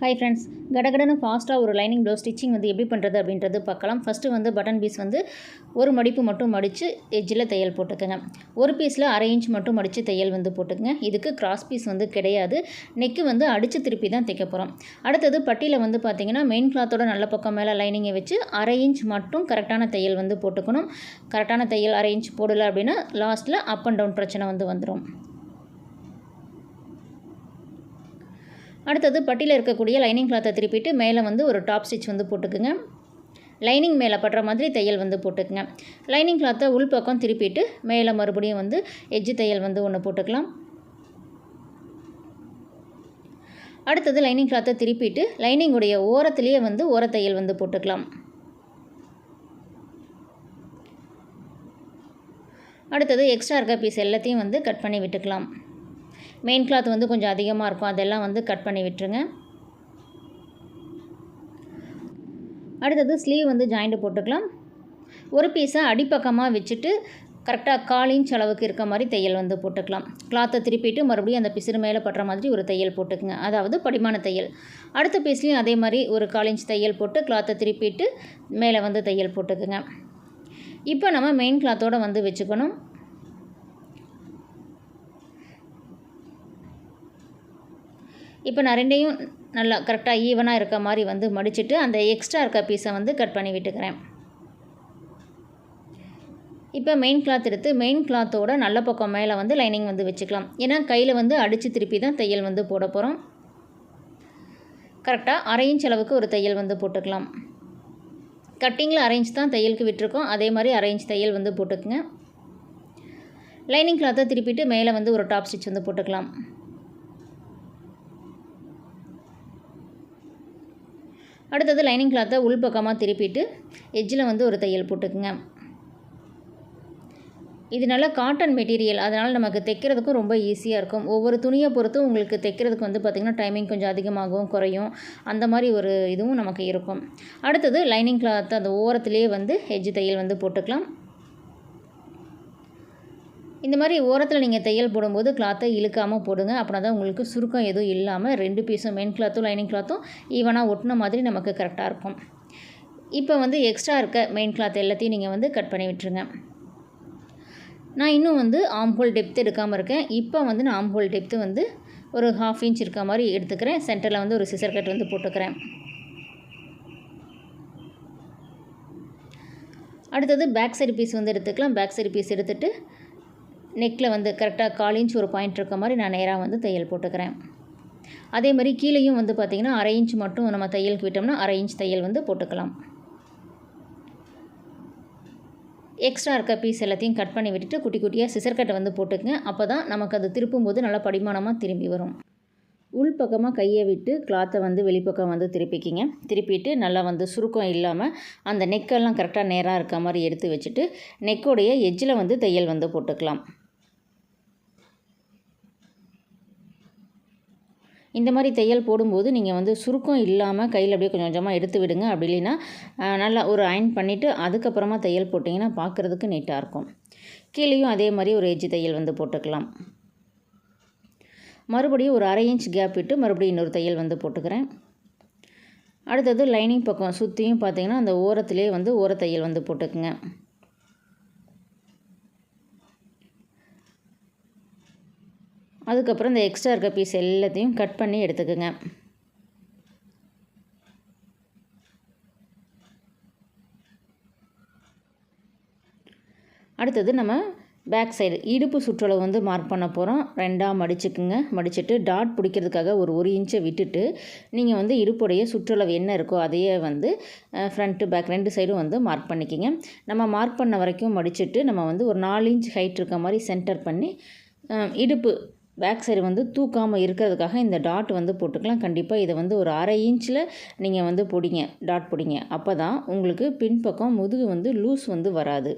Hi friends கடகடன்னு ஃபாஸ்ட்டாக ஒரு லைனிங் ப்ளவுஸ் ஸ்டிச்சிங் வந்து எப்படி பண்ணுறது அப்படின்றது பார்க்கலாம். ஃபஸ்ட்டு வந்து பட்டன் பீஸ் வந்து ஒரு மடிப்பு மட்டும் மடித்து எஜ்ஜில் தையல் போட்டுக்கோங்க. ஒரு பீஸில் அரை இன்ச் மட்டும் மடித்து தையல் வந்து போட்டுக்கோங்க. இதுக்கு கிராஸ் பீஸ் வந்து கிடையாது. நெக்கு வந்து அடித்து திருப்பி தான் தைக்க போகிறோம் அடுத்தது பட்டியில் வந்து பார்த்திங்கன்னா மெயின் கிளாத்தோட நல்ல பக்கம் மேலே லைனிங்கை வச்சு அரை இன்ச் மட்டும் கரெக்டான தையல் வந்து போட்டுக்கணும். கரெக்டான தையல் அரை இன்ச் போடலை அப்படின்னா லாஸ்ட்டில் அப் அண்ட் டவுன் பிரச்சனை வந்து வந்துடும் அடுத்தது பட்டியில் இருக்கக்கூடிய லைனிங் கிளாத்தை திருப்பிட்டு மேலே வந்து ஒரு டாப் ஸ்டிச் வந்து போட்டுக்குங்க. லைனிங் மேலே படுற மாதிரி தையல் வந்து போட்டுக்குங்க. லைனிங் கிளாத்தை உள்பக்கம் திருப்பிட்டு மேலே மறுபடியும் வந்து எஜ்ஜு தையல் வந்து ஒன்று போட்டுக்கலாம். அடுத்தது லைனிங் கிளாத்தை திருப்பிட்டு லைனிங்குடைய ஓரத்துலேயே வந்து ஓரத்தையல் வந்து போட்டுக்கலாம். அடுத்தது எக்ஸ்ட்ரா இருக்க பீஸ் எல்லாத்தையும் வந்து கட் பண்ணி விட்டுக்கலாம். மெயின் கிளாத் வந்து கொஞ்சம் அதிகமாக இருக்கும். அதெல்லாம் வந்து கட் பண்ணி விட்டுருங்க. அடுத்தது ஸ்லீவ் வந்து ஜாயிண்ட்டு போட்டுக்கலாம். ஒரு பீஸை அடிப்பக்கமாக வச்சுட்டு கரெக்டாக கால் இன்ச் அளவுக்கு இருக்க மாதிரி தையல் வந்து போட்டுக்கலாம். கிளாத்தை திருப்பிட்டு மறுபடியும் அந்த பிசிறு மேலே பட்டுற மாதிரி ஒரு தையல் போட்டுக்குங்க. அதாவது படிமான தையல். அடுத்த பீஸ்லேயும் அதே மாதிரி ஒரு கால் இன்ச் தையல் போட்டு கிளாத்தை திருப்பிட்டு மேலே வந்து தையல் போட்டுக்குங்க. இப்போ நம்ம மெயின் கிளாத்தோடு வந்து வச்சுக்கணும். இப்போ நான் ரெண்டையும் நல்லா கரெக்டாக ஈவனாக இருக்க மாதிரி வந்து மடிச்சுட்டு அந்த எக்ஸ்ட்ரா இருக்க பீஸை வந்து கட் பண்ணி விட்டுக்கிறேன். இப்போ மெயின் கிளாத் எடுத்து மெயின் கிளாத்தோட நல்ல பக்கம் மேலே வந்து லைனிங் வந்து வச்சுக்கலாம். ஏன்னா கையில் வந்து அடித்து திருப்பி தான் தையல் வந்து போட போகிறோம் கரெக்டாக அரை இன்ச் அளவுக்கு ஒரு தையல் வந்து போட்டுக்கலாம். கட்டிங்கில் அரேஞ்ச் தான் தையலுக்கு விட்டுருக்கோம். அதே மாதிரி அரேஞ்ச் தையல் வந்து போட்டுக்குங்க. லைனிங் கிளாத்தை திருப்பிட்டு மேலே வந்து ஒரு டாப் ஸ்டிச் வந்து போட்டுக்கலாம். அடுத்தது லைனிங் கிளாத்தை உள்பக்கமாக திருப்பிட்டு எஜ்ஜில் வந்து ஒரு தையல் போட்டுக்குங்க. இது நல்ல காட்டன் மெட்டீரியல் அதனால் நமக்கு தைக்கிறதுக்கும் ரொம்ப ஈஸியாக இருக்கும். ஒவ்வொரு துணியை பொறுத்தும் உங்களுக்கு தைக்கிறதுக்கு வந்து பார்த்திங்கன்னா டைமிங் கொஞ்சம் அதிகமாகவும் குறையும். அந்த மாதிரி ஒரு இதுவும் நமக்கு இருக்கும். அடுத்தது லைனிங் கிளாத் அந்த ஓரத்துலேயே வந்து ஹெஜ் தையல் வந்து போட்டுக்கலாம். இந்த மாதிரி ஓரத்தில் நீங்கள் தையல் போடும்போது கிளாத்தை இழுக்காமல் போடுங்க. அப்படின்னா தான் உங்களுக்கு சுருக்கம் எதுவும் இல்லாமல் ரெண்டு பீஸும் மெயின் கிளாத்தும் லைனிங் கிளாத்தும் ஈவனாக ஒட்டின மாதிரி நமக்கு கரெக்டாக இருக்கும். இப்போ வந்து எக்ஸ்ட்ரா இருக்க மெயின் கிளாத் எல்லாத்தையும் நீங்கள் வந்து கட் பண்ணி விட்டுருங்க. நான் இன்னும் வந்து ஆம்ஹோல் டெப்த் எடுக்காமல் இருக்கேன். இப்போ வந்து நான் ஆம்ஹோல் டெப்த்து வந்து ஒரு ஹாஃப் இன்ச் இருக்க மாதிரி எடுத்துக்கிறேன். சென்டரில் வந்து ஒரு சிசர் கட் வந்து போட்டுக்கிறேன். அடுத்தது பேக் சைடு பீஸ் வந்து எடுத்துக்கலாம். பேக் சைடு பீஸ் எடுத்துகிட்டு நெக்கில் வந்து கரெக்டாக கால் இன்ச் ஒரு பாயிண்ட் இருக்க மாதிரி நான் நேராக வந்து தையல் போட்டுக்கிறேன். அதே மாதிரி கீழேயும் வந்து பார்த்திங்கன்னா அரை இன்ச் மட்டும் நம்ம தையலுக்கு விட்டோம்னா அரை இன்ச் தையல் வந்து போட்டுக்கலாம். எக்ஸ்ட்ரா இருக்க பீஸ் எல்லாத்தையும் கட் பண்ணி விட்டுட்டு குட்டி குட்டியாக சிசர் கட்டை வந்து போட்டுக்கங்க. அப்போ தான் நமக்கு அது திருப்பும்போது நல்லா படிமானமாக திரும்பி வரும். உள் பக்கமாக கையை விட்டு கிளாத்தை வந்து வெளிப்பக்கம் வந்து திருப்பிக்கிங்க. திருப்பிட்டு நல்லா வந்து சுருக்கம் இல்லாமல் அந்த நெக்கெல்லாம் கரெக்டாக நேராக இருக்க மாதிரி எடுத்து வச்சுட்டு நெக்கோடைய எஜ்ஜில் வந்து தையல் வந்து போட்டுக்கலாம். இந்த மாதிரி தையல் போடும்போது நீங்கள் வந்து சுருக்கம் இல்லாமல் கையில் அப்படியே கொஞ்சம் கொஞ்சமாக எடுத்து விடுங்க. அப்படி இல்லைன்னா நல்லா ஒரு அயன் பண்ணிவிட்டு அதுக்கப்புறமா தையல் போட்டிங்கன்னா பார்க்குறதுக்கு நீட்டாக இருக்கும். கீழேயும் அதே மாதிரி ஒரு எஜ்ஜி தையல் வந்து போட்டுக்கலாம். மறுபடியும் ஒரு அரை இன்ச் கேப் விட்டு மறுபடியும் இன்னொரு தையல் வந்து போட்டுக்கிறேன். அடுத்தது லைனிங் பக்கம் சுற்றியும் பார்த்தீங்கன்னா அந்த ஓரத்துலேயே வந்து ஓரத்தையல் வந்து போட்டுக்குங்க. அதுக்கப்புறம் இந்த எக்ஸ்ட்ரா இருக்க பீஸ் எல்லாத்தையும் கட் பண்ணி எடுத்துக்கோங்க. அடுத்தது நம்ம பேக் சைடு இடுப்பு சுற்றளவு வந்து மார்க் பண்ண போகிறோம் ரெண்டாக மடிச்சுக்குங்க. மடிச்சுட்டு டாட் பிடிக்கிறதுக்காக ஒரு ஒரு இன்ச்சை விட்டுட்டு நீங்கள் வந்து இடுப்புடைய சுற்றளவு என்ன இருக்கோ அதையே வந்து ஃப்ரண்ட்டு பேக் ரெண்டு சைடும் வந்து மார்க் பண்ணிக்கிங்க. நம்ம மார்க் பண்ண வரைக்கும் மடிச்சுட்டு நம்ம வந்து ஒரு நாலு இன்ச் ஹைட் இருக்க மாதிரி சென்டர் பண்ணி இடுப்பு பேக் சைடு வந்து தூக்காமல் இருக்கிறதுக்காக இந்த டாட் வந்து போட்டுக்கலாம். கண்டிப்பாக இதை வந்து ஒரு அரை இன்ச்சில் நீங்கள் வந்து பிடிங்க டாட் பிடிங்க. அப்போ தான் உங்களுக்கு பின்பக்கம் முதுகு வந்து லூஸ் வந்து வராது.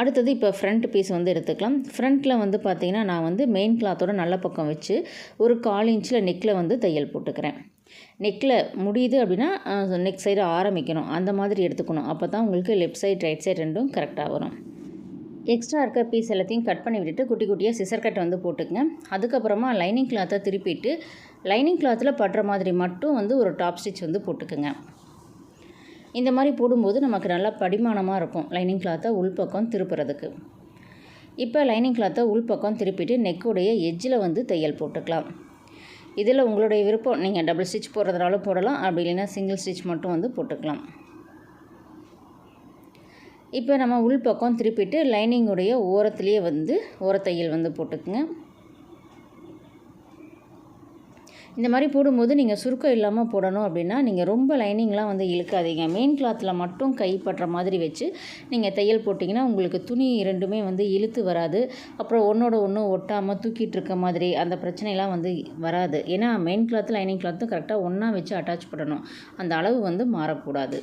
அடுத்தது இப்போ ஃப்ரண்ட் பீஸ் வந்து எடுத்துக்கலாம். ஃப்ரண்ட்டில் வந்து பார்த்திங்கன்னா நான் வந்து மெயின் கிளாத்தோட நல்ல பக்கம் வச்சு ஒரு கால் இன்ச்சில் நெக்கில் வந்து தையல் போட்டுக்கிறேன். நெக்கில் முடியுது அப்படின்னா நெக் சைடு ஆரம்பிக்கணும். அந்த மாதிரி எடுத்துக்கணும். அப்போ தான் உங்களுக்கு லெஃப்ட் சைடு ரைட் சைடு ரெண்டும் கரெக்டாக வரும். எக்ஸ்ட்ரா இருக்க பீஸ் எல்லாத்தையும் கட் பண்ணி விட்டுட்டு குட்டி குட்டியாக சிசர் கட் வந்து போட்டுக்கங்க. அதுக்கப்புறமா லைனிங் கிளாத்தை திருப்பிட்டு லைனிங் கிளாத்தில் படுற மாதிரி மட்டும் வந்து ஒரு டாப் ஸ்டிச் வந்து போட்டுக்குங்க. இந்த மாதிரி போடும்போது நமக்கு நல்லா படிமானமாக இருக்கும் லைனிங் கிளாத்தை உள்பக்கம் திருப்புறதுக்கு. இப்போ லைனிங் கிளாத்தை உள்பக்கம் திருப்பிட்டு நெக்குடைய எஜ்ஜில் வந்து தையல் போட்டுக்கலாம். இதில் உங்களுடைய விருப்பம் நீங்கள் டபுள் ஸ்டிச் போடுறதுனாலும் போடலாம் அப்படி இல்லைன்னா சிங்கிள் ஸ்டிச் மட்டும் வந்து போட்டுக்கலாம். இப்போ நம்ம உள்பக்கம் திருப்பிட்டு லைனிங்குடைய ஓரத்துலேயே வந்து ஓரத்தையல் வந்து போட்டுக்குங்க. இந்த மாதிரி போடும்போது நீங்கள் சுருக்கம் இல்லாமல் போடணும் அப்படின்னா நீங்கள் ரொம்ப லைனிங்லாம் வந்து இழுக்காதீங்க. மெயின் கிளாத்தில் மட்டும் கைப்பற்ற மாதிரி வச்சு நீங்கள் தையல் போட்டிங்கன்னா உங்களுக்கு துணி இரண்டுமே வந்து இழுத்து வராது. அப்புறம் ஒன்றோட ஒன்று ஒட்டாமல் தூக்கிட்டு இருக்க மாதிரி அந்த பிரச்சனைலாம் வந்து வராது. ஏன்னா மெயின் கிளாத்து லைனிங் கிளாத்தும் கரெக்டாக ஒன்றா வச்சு அட்டாச் பண்ணணும். அந்த அளவு வந்து மாறக்கூடாது.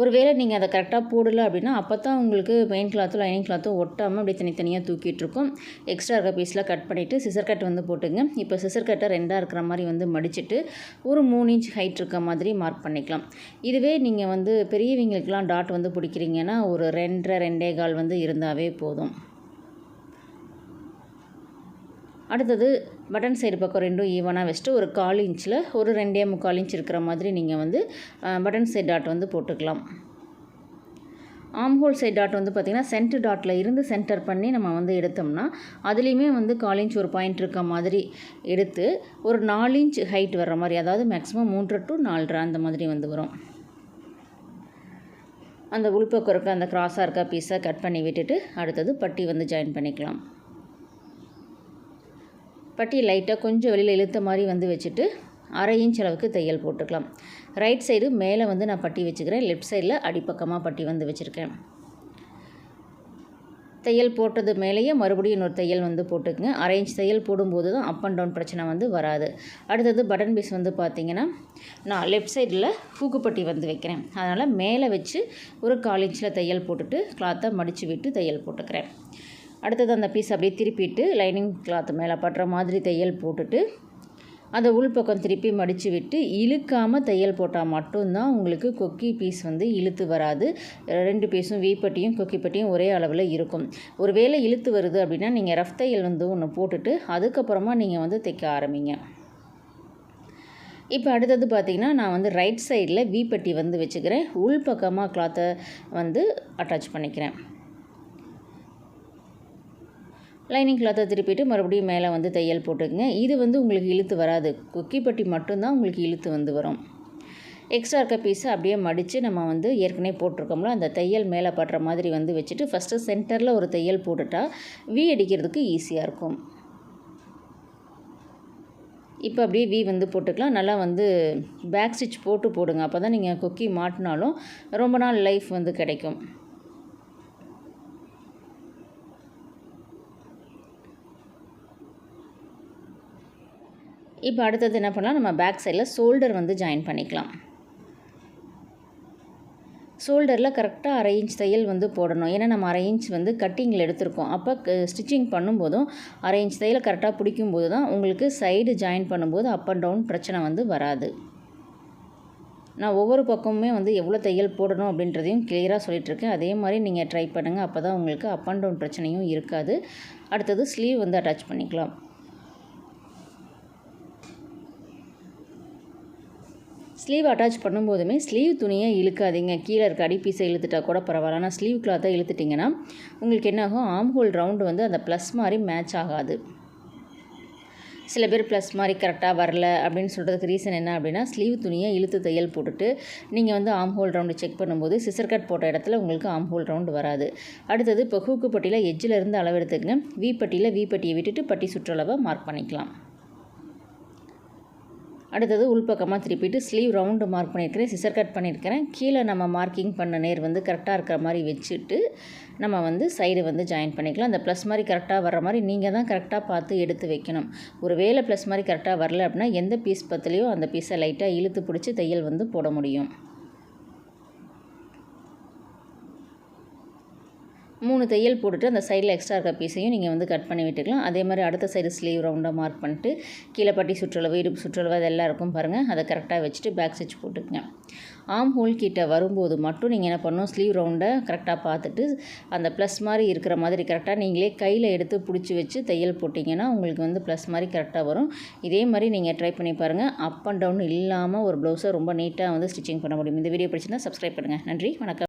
ஒருவேளை நீங்கள் அதை கரெக்டாக போடலை அப்படின்னா அப்போ தான் உங்களுக்கு மெயின் கிளாத்தும் லைனிங் கிளாத்தும் ஒட்டாமல் அப்படியே தனித்தனியாக தூக்கிட்டு இருக்கும். எக்ஸ்ட்ரா இருக்க பீஸ்லாம் கட் பண்ணிவிட்டு சிசர் கட் வந்து போட்டுங்க. இப்போ சிசர் கட்டை ரெண்டாக இருக்கிற மாதிரி வந்து மடிச்சுட்டு ஒரு மூணு இன்ச் ஹைட் இருக்க மாதிரி மார்க் பண்ணிக்கலாம். இதுவே நீங்கள் வந்து பெரியவங்களுக்கெலாம் டாட் வந்து பிடிக்கிறீங்கன்னா ஒரு ரெண்டரை ரெண்டே கால் வந்து இருந்தாவே போதும். அடுத்தது பட்டன் சைடு பக்கம் ரெண்டும் ஈவனாக வச்சுட்டு ஒரு கால் இன்ச்சில் ஒரு ரெண்டே முக்கால் இன்ச் இருக்கிற மாதிரி நீங்கள் வந்து பட்டன் சைடு டாட் வந்து போட்டுக்கலாம். ஆம்ஹோல் சைடு சைட் டாட் வந்து பார்த்திங்கன்னா சென்டர் டாட்டில் இருந்து சென்டர் பண்ணி நம்ம வந்து எடுத்தோம்னா அதுலேயுமே வந்து கால் இன்ச் ஒரு பாயிண்ட் இருக்க மாதிரி எடுத்து ஒரு நாலு இன்ச் ஹைட் வர்ற மாதிரி அதாவது மேக்ஸிமம் மூன்று டு நாலரை அந்த மாதிரி வந்து வரும். அந்த உள்பக்கம் இருக்க அந்த கிராஸாக இருக்க பீஸை கட் பண்ணி விட்டுட்டு அடுத்தது பட்டி வந்து ஜாயின் பண்ணிக்கலாம். பட்டி லைட்டாக கொஞ்சம் வெளியில் இழுத்த மாதிரி வந்து வச்சுட்டு அரை இன்ச் அளவுக்கு தையல் போட்டுக்கலாம். ரைட் சைடு மேலே வந்து நான் பட்டி வச்சுக்கிறேன். லெஃப்ட் சைடில் அடிப்பக்கமாக பட்டி வந்து வச்சுருக்கேன். தையல் போட்டது மேலேயே மறுபடியும் இன்னொரு தையல் வந்து போட்டுக்குங்க. அரை இன்ச் தையல் போடும்போது தான் அப் அண்ட் டவுன் பிரச்சனை வந்து வராது. அடுத்தது பட்டன் பீஸ் வந்து பார்த்திங்கன்னா நான் லெஃப்ட் சைடில் ஹூக்குப்பட்டி வந்து வைக்கிறேன். அதனால் மேலே வச்சு ஒரு கால் இன்ச்சில் தையல் போட்டுட்டு கிளாத்தை மடித்து விட்டு தையல் போட்டுக்கிறேன். அடுத்தது அந்த பீஸ் அப்படியே திருப்பிட்டு லைனிங் கிளாத் மேலே பட்டுற மாதிரி தையல் போட்டுட்டு அதை உள்பக்கம் திருப்பி மடித்து விட்டு இழுக்காமல் தையல் போட்டால் மட்டும்தான் உங்களுக்கு கொக்கி பீஸ் வந்து இழுத்து வராது. ரெண்டு பீஸும் வீப்பட்டியும் கொக்கி பட்டியும் ஒரே அளவில் இருக்கும். ஒரு வேளை இழுத்து வருது அப்படின்னா நீங்கள் ரஃப் தையல் வந்து ஒன்று போட்டுட்டு அதுக்கப்புறமா நீங்கள் வந்து தைக்க ஆரம்பிங்க. இப்போ அடுத்தது பார்த்திங்கன்னா நான் வந்து ரைட் சைடில் வீப்பட்டி வந்து வச்சுக்கிறேன். உள்பக்கமாக கிளாத்தை வந்து அட்டாச் பண்ணிக்கிறேன். லைனிங் கிளாத்தை திருப்பிட்டு மறுபடியும் மேலே வந்து தையல் போட்டுக்குங்க. இது வந்து உங்களுக்கு இழுத்து வராது. கொக்கிப்பட்டி மட்டும்தான் உங்களுக்கு இழுத்து வந்து வரும். எக்ஸ்ட்ரா இருக்க பீஸை அப்படியே மடித்து நம்ம வந்து ஏற்கனவே போட்டிருக்கோம்ல அந்த தையல் மேலே படுற மாதிரி வந்து வச்சுட்டு ஃபஸ்ட்டு சென்டரில் ஒரு தையல் போட்டுட்டா வி அடிக்கிறதுக்கு ஈஸியாக இருக்கும். இப்போ அப்படியே வி வந்து போட்டுக்கலாம். நல்லா வந்து பேக் ஸ்டிச் போட்டு போடுங்க. அப்போ தான் நீங்கள் கொக்கி மாட்டினாலும் ரொம்ப நாள் லைஃப் வந்து கிடைக்கும். இப்போ அடுத்தது என்ன பண்ணலாம்? நம்ம பேக் சைடில் ஷோல்டர் வந்து ஜாயின் பண்ணிக்கலாம். ஷோல்டரில் கரெக்டாக அரை இன்ச் தையல் வந்து போடணும். ஏன்னா நம்ம அரை இன்ச் வந்து கட்டிங்கில் எடுத்திருக்கோம். அப்போ ஸ்டிச்சிங் பண்ணும்போதும் அரை இன்ச் தையல் கரெக்டாக பிடிக்கும்போது தான் உங்களுக்கு சைடு ஜாயின் பண்ணும்போது அப் அண்ட் டவுன் பிரச்சனை வந்து வராது. நான் ஒவ்வொரு பக்கமுமே வந்து எவ்வளோ தையல் போடணும் அப்படின்றதையும் கிளியராக சொல்லிகிட்ருக்கேன் அதே மாதிரி நீங்கள் ட்ரை பண்ணுங்கள் அப்போ தான் உங்களுக்கு அப் அண்ட் டவுன் பிரச்சனையும் இருக்காது. அடுத்தது ஸ்லீவ் வந்து அட்டாச் பண்ணிக்கலாம். ஸ்லீவ் அட்டாச் பண்ணும்போதுமே ஸ்லீவ் துணியை இழுக்காதீங்க. கீழே இருக்க அடிப்பீஸை இழுத்துட்டா கூட பரவாயில்ல. ஆனால் ஸ்லீவ் கிளாத்தை இழுத்துட்டிங்கன்னா உங்களுக்கு என்னாகும் ஆம் ஹோல் ரவுண்டு வந்து அந்த ப்ளஸ் மாதிரி மேட்ச் ஆகாது. சில பேர் ப்ளஸ் மாதிரி கரெக்டாக வரல அப்படின்னு சொல்கிறதுக்கு ரீசன் என்ன அப்படின்னா ஸ்லீவ் துணியை இழுத்து தையல் போட்டுட்டு நீங்கள் வந்து ஆம் ஹோல் ரவுண்டு செக் பண்ணும்போது சிசர் கட் போட்ட இடத்துல உங்களுக்கு ஆம் ஹோல் ரவுண்டு வராது. அடுத்தது இப்போ ஹூக்கு பட்டியில் எஜ்ஜில் இருந்து அளவு எடுத்துக்கங்க. வி பட்டியில் வி பட்டியை விட்டுட்டு பட்டி சுற்றளவை மார்க் பண்ணிக்கலாம். அடுத்தது உள்பக்கமாக திருப்பிட்டு ஸ்லீவ் ரவுண்டு மார்க் பண்ணியிருக்கிறேன். சிசர் கட் பண்ணியிருக்கிறேன். கீழே நம்ம மார்க்கிங் பண்ண நேர் வந்து கரெக்டாக இருக்கிற மாதிரி வச்சுட்டு நம்ம வந்து சைடு வந்து ஜாயின் பண்ணிக்கலாம். அந்த ப்ளஸ் மாதிரி கரெக்டாக வர்ற மாதிரி நீங்கள் தான் கரெக்டாக பார்த்து எடுத்து வைக்கணும். ஒரு வேலை ப்ளஸ் மாதிரி கரெக்டாக வரல அப்படின்னா எந்த பீஸ் பத்துலேயோ அந்த பீஸை லைட்டாக இழுத்து பிடிச்சி தையல் வந்து போட முடியும். மூணு தையல் போட்டுட்டு அந்த சைடில் எக்ஸ்ட்ரா இருக்க பீஸையும் நீங்கள் வந்து கட் பண்ணி விட்டுக்கலாம். அதே மாதிரி அடுத்த சைடு ஸ்லீவ் ரவுண்டாக மார்க் பண்ணிட்டு கீழே பட்டி சுற்றளவு இடுப்பு சுற்றளவு அதெல்லாம் இருக்கும் பாருங்கள் அதை கரெக்டாக வச்சுட்டு பேக் ஸ்டிச் போட்டுக்கங்க. ஆம் ஹோல் கிட்ட வரும்போது மட்டும் நீங்கள் என்ன பண்ணணும்? ஸ்லீவ் ரவுண்டை கரெக்டாக பார்த்துட்டு அந்த ப்ளஸ் மாதிரி இருக்கிற மாதிரி கரெக்டாக நீங்களே கையில் எடுத்து பிடிச்சி வச்சு தையல் போட்டிங்கன்னா உங்களுக்கு வந்து ப்ளஸ் மாதிரி கரெக்டாக வரும். இதே மாதிரி நீங்கள் ட்ரை பண்ணி பாருங்கள் அப் அண்ட் டவுன் இல்லாமல் ஒரு ப்ளவுஸை ரொம்ப நீட்டாக வந்து ஸ்டிச்சிங் பண்ண முடியும். இந்த வீடியோ பிடிச்சிருந்தா சப்ஸ்கிரைப் பண்ணுங்கள் நன்றி. வணக்கம்.